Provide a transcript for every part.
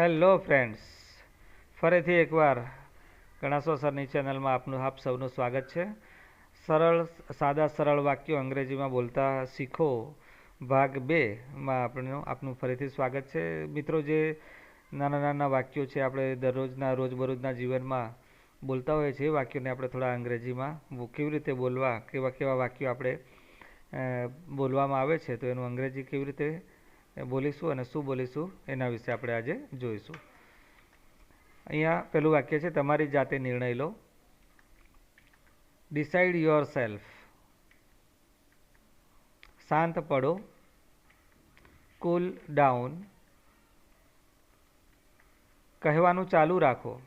Hello friends. ફરીથી એકવાર ગણાસો સરની ચેનલમાં આપનું આપ સૌનું સ્વાગત છે. સરળ, સાદા, સરળ વાક્યો અંગ્રેજીમાં બોલતા શીખો. ભાગ બેમાં આપણું, આપનું ફરીથી સ્વાગત છે. મિત્રો, જે નાના નાના વાક્યો છે આપણે દરરોજના, રોજબરોજના જીવનમાં બોલતા હોઈએ છીએ, એ વાક્યોને આપણે થોડા અંગ્રેજીમાં કેવી રીતે બોલવા, કેવા કેવા વાક્યો આપણે બોલવામાં આવે છે, તો એનું અંગ્રેજી કેવી રીતે બોલીશું અને શું બોલીશું એના વિશે આપણે આજે જોઈશું. અહીંયા પેલું વાક્ય છે, તમારી જાતે નિર્ણય લો. ડિસાઇડ યોર સેલ્ફ શાંત પડો. કુલ ડાઉન કહેવાનું ચાલુ રાખો.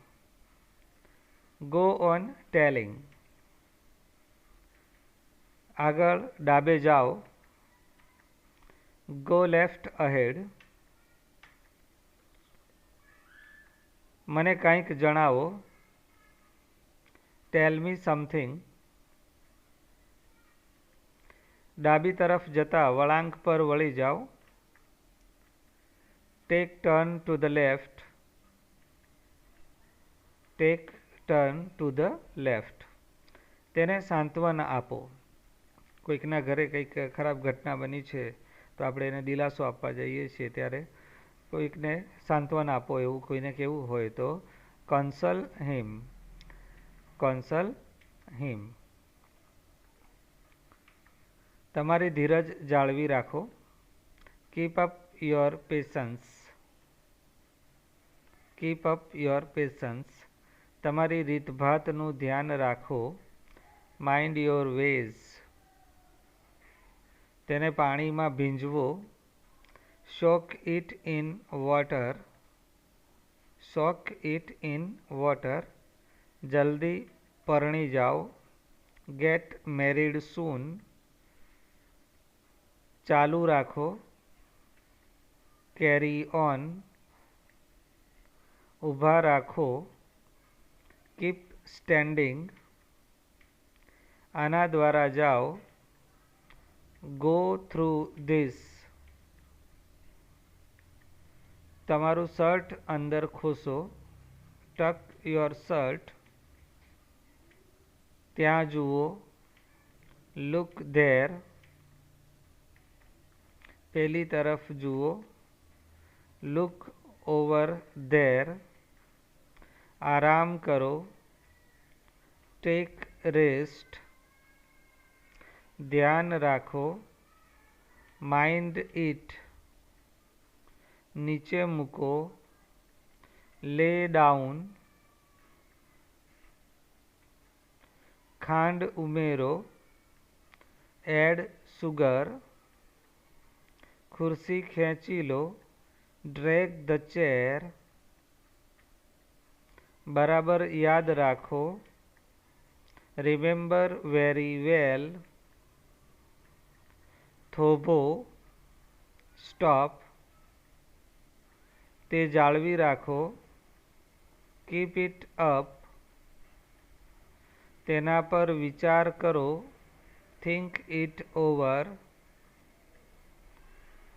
ગો ઓન ટેલિંગ આગળ ડાબે જાઓ. ગો લેફ્ટ અહેડ મને કંઈક જણાવો. ટેલ મી સમથિંગ ડાબી તરફ જતા વળાંક પર વળી જાઓ. Take turn to the left take turn to the left તેને સાંત્વન આપો. કોઈકના ઘરે કંઈક ખરાબ ઘટના બની છે તો આપણે એને દિલાસો આપવા જઈએ છીએ ત્યારે કોઈકને સાંત્વન આપો એવું કોઈને કેવું હોય તો, કન્સલ હિમ કન્સલ હિમ. તમારી ધીરજ જાળવી રાખો. Keep up your patience keep up your patience તમારી રીતભાતનું ધ્યાન રાખો. માઇન્ડ યોર વેઝ તેને પાણીમાં ભીંજવો. Soak it in water soak it in water જલ્દી પરણી જાઓ. ગેટ મેરીડ સૂન ચાલુ રાખો. કેરી ઓન ઊભા રાખો. કીપ સ્ટેન્ડિંગ આના દ્વારા જાઓ. ગો થ્રુ ધીસ તમારું શર્ટ અંદર ખોસો ટક યોર શર્ટ ત્યાં જુઓ લુક ધેર પેલી તરફ જુઓ લુક ઓવર ધેર આરામ કરો ટેક રેસ્ટ ધ્યાન રાખો માઇન્ડ ઇટ નીચે મૂકો લે ડાઉન ખાંડ ઉમેરો એડ સુગર ખુરશી ખેંચી લો ડ્રેગ ધ ચેર બરાબર યાદ રાખો રિમેમ્બર વેરી વેલ થોભો, સ્ટોપ, તે જાળવી રાખો. Keep it up. તેના પર વિચાર કરો. Think it over.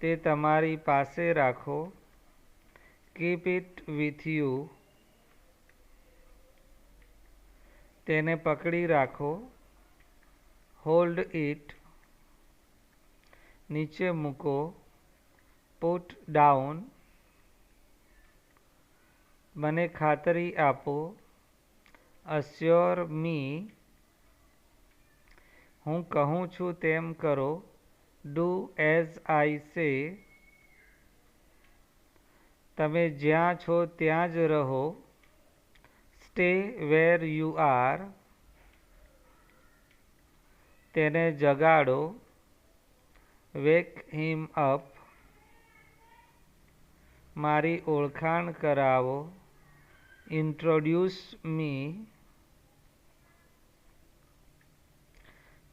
તે તમારી પાસે રાખો. Keep it with you. તેને પકડી રાખો. Hold it. નીચે મૂકો પુટ ડાઉન મને ખાતરી આપો અસ્યોર મી હું કહું છું તેમ કરો ડુ એઝ આઈ સે તમે જ્યાં છો ત્યાં જ રહો સ્ટે વેર યુ આર તેને જગાડો. Wake him up. મારી ઓળખાણ કરાવો. Introduce me.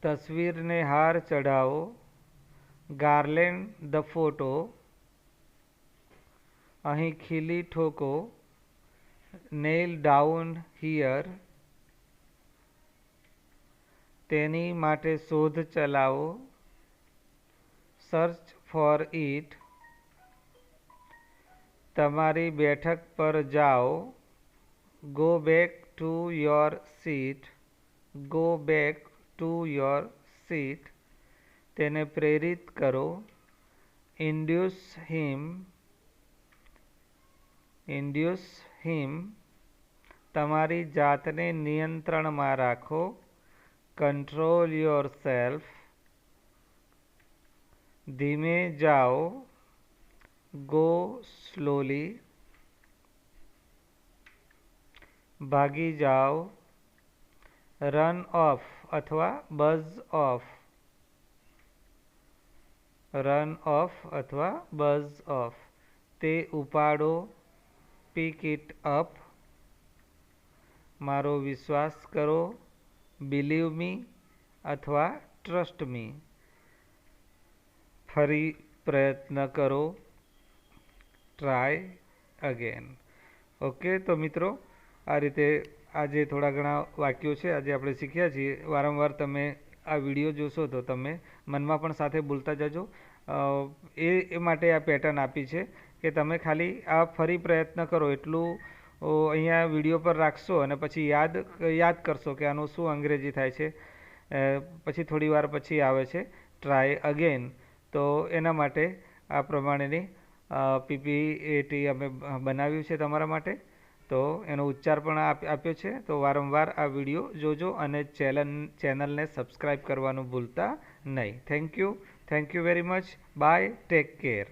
તસવીરને હાર ચઢાવો. Garland the photo. અહીં ખીલી ઠોકો. Nail down here. તેની માટે શોધ ચલાવો. સર્ચ ફોર ઇટ તમારી બેઠક પર જાઓ. Go back to your seat go back to your seat તેને પ્રેરિત કરો. ઇન્ડ્યુસ હિમ ઇન્ડ્યુસ હિમ તમારી જાતને નિયંત્રણમાં રાખો. કંટ્રોલ યોર સેલ્ફ ધીમે જાઓ, ગો સ્લોલી, ભાગી જાઓ, રન ઓફ અથવા બઝ ઓફ, રન ઓફ અથવા બઝ ઓફ. તે ઉપાડો, પીક ઇટ અપ. મારો વિશ્વાસ કરો, બિલીવ મી અથવા ટ્રસ્ટ મી. ફરી પ્રયત્ન કરો. ટ્રાય અગેન ઓકે તો મિત્રો, આ રીતે આજે થોડા ઘણા વાક્યો છે, આજે આપણે શીખ્યા છીએ. વારંવાર તમે આ વીડિયો જોશો તો તમે મનમાં પણ સાથે બોલતા જજો. એ માટે આ પેટર્ન આપી છે કે તમે ખાલી આ ફરી પ્રયત્ન કરો, એટલું અહીંયા વીડિયો પર રાખશો અને પછી યાદ યાદ કરશો કે આનું શું અંગ્રેજી થાય છે. પછી થોડી વાર પછી આવે છે. ટ્રાય અગેન તો એના માટે આ પ્રમાણેની પીપીએટી અમે બનાવ્યું છે તમારા માટે. તો એનો ઉચ્ચાર પણ આપ્યો છે. તો વારંવાર આ વીડિયો જોજો અને ચેનલ ચેનલને સબસ્ક્રાઈબ કરવાનું ભૂલતા નહીં. Thank you. Thank you very much. Bye. Take care.